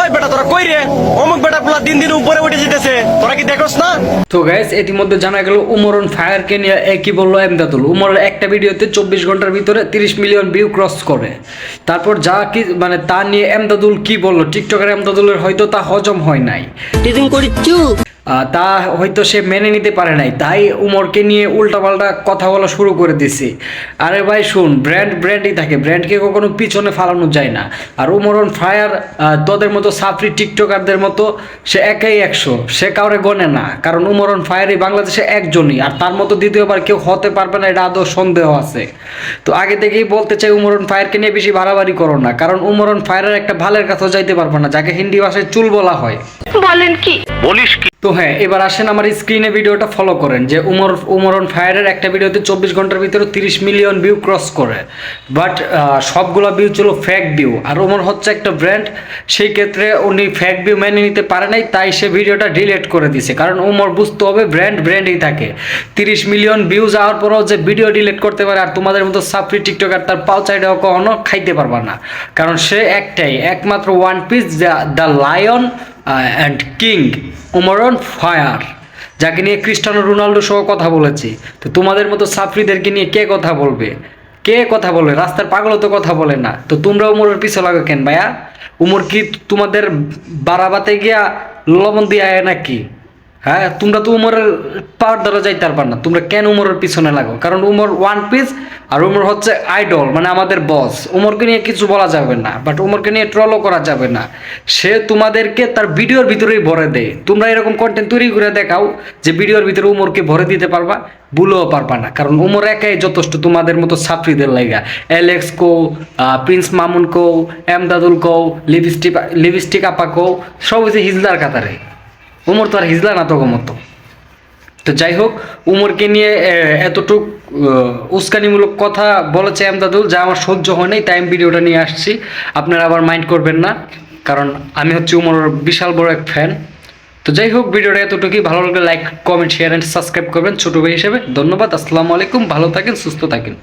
ওই বেটা তোরা কই রে? অমুক বেটা পুলা দিন দিন উপরে উঠে যেতেছে। তোরা কি দেখোস না? তো গাইস ইতিমধ্যে জানা গেল উমরন ফায়ারকে নিয়ে এ কি এমদাদুল। উমরের একটা ভিডিওতে চব্বিশ ঘণ্টার ভিতরে তিরিশ মিলিয়ন ভিউ ক্রস করে। তারপর যা কি মানে তা নিয়ে এমদাদুল কি বলল? টিকটকের এমদাদুলের হয়তো তা হজম হয় নাই। করিচ্ছু? আহ, তা হয়তো সে মেনে নিতে পারে নাই। তাই উমরকে নিয়ে উল্টাপাল্টা কথা বলা শুরু করে দিছে। আরে ভাই শুন ব্র্যান্ড ব্র্যান্ডই থাকে। ব্র্যান্ডকে কখনো পিছনে ফালানো যায় না। আর উমরন ফায়ার তোদের মতো সাফরি টিকটকারদের মতো সে একাই একশো। সে কাউরে গনে না। কারণ উমরন ফায়ার এই বাংলাদেশে একজনই। আর তার মতো দ্বিতীয়বার কেউ হতে পারবে না এটা আদৌ সন্দেহ আছে। তো আগে থেকেই বলতে চাই উমরন ফায়ারকে নিয়ে বেশি বাড়াবাড়ি করো না। কারণ উমরন ফায়ারের একটা ভালের কাছেও যাইতে পারবে না যাকে হিন্দি ভাষায় চুল বলা হয়। তো হ্যাঁ এবার আসেন আমার স্ক্রিনে ভিডিওটা ফলো করেন, যে উমর, উমরন ফায়ারের একটা ভিডিওতে চব্বিশ ঘণ্টার ভিতরে তিরিশ মিলিয়ন ভিউ ক্রস করে। বাট সবগুলো ভিউ ছিল ফ্যাক ভিউ আর উমর হচ্ছে একটা ব্র্যান্ড সেই ক্ষেত্রে উনি ফ্যাক ভিউ মেনে নিতে পারে নাই, তাই সে ভিডিওটা ডিলেট করে দিছে। কারণ উমর বুঝতে হবে ব্র্যান্ড ব্র্যান্ডই থাকে। তিরিশ মিলিয়ন ভিউ যাওয়ার পরেও যে ভিডিও ডিলেট করতে পারে, আর তোমাদের মতো সাপ্রি সাফরি টিকটকার তার পাও চাইটাও কখনো খাইতে পারবা না। কারণ সে একটাই, একমাত্র one piece the lion and king ওমরন fire যাকে নিয়ে ক্রিস্টানো রোনাল্ডো সহ কথা বলেছে। তো তোমাদের মতো সাফরিদেরকে নিয়ে কে কথা বলবে? কে কথা বলবে? রাস্তার পাগল তো কথা বলে না। তো তোমরা উমরের পিছনে লাগো কেন ভাইয়া? উমর কি তোমাদের বাড়াবাতে গিয়া লবণ দিয়ে নাকি? হ্যাঁ তোমরা তো উমরের পাওয়ার দ্বারা যাইতে পারবা না। তোমরা কেন উমরের পিছনে লাগো? কারণ উমর ওয়ান পিস আর উমর হচ্ছে আইডল মানে আমাদের বস উমরকে নিয়ে কিছু বলা যাবে না বাট উমরকে নিয়ে ট্রলও করা যাবে না। সে তোমাদেরকে তার ভিডিওর ভিতরেই ভরে দেয়। তোমরা এরকম কন্টেন্ট তৈরি করে দেখাও যে ভিডিওর ভিতরে উমরকে ভরে দিতে পারবা, ভুলেও পারবা না। কারণ উমর একাই যথেষ্ট তোমাদের মতো ছাত্রীদের লাইগা। অ্যালেক্স কো প্রিন্স মামুন কো এমদাদুল কো লিপস্টিক লিপস্টিক আপা কো সব হচ্ছে হিজলার কাতারে। উমর তো আর হিজলা না তোকে মতো। তো যাই হোক, উমরকে নিয়ে এতটুক উস্কানিমূলক কথা বলেছে এমদাদুল, যা আমার সহ্য হয় নাই, তাই আমি ভিডিওটা নিয়ে আসছি। আপনারা আবার মাইন্ড করবেন না, কারণ আমি হচ্ছে উমরের বিশাল বড় এক ফ্যান। তো যাই হোক, ভিডিওটা এতটুকুই। ভালো লাগলে like, comment share and subscribe করবেন, ছোটো ভাই হিসেবে। ধন্যবাদ, আসসালামু আলাইকুম, ভালো থাকেন, সুস্থ থাকেন।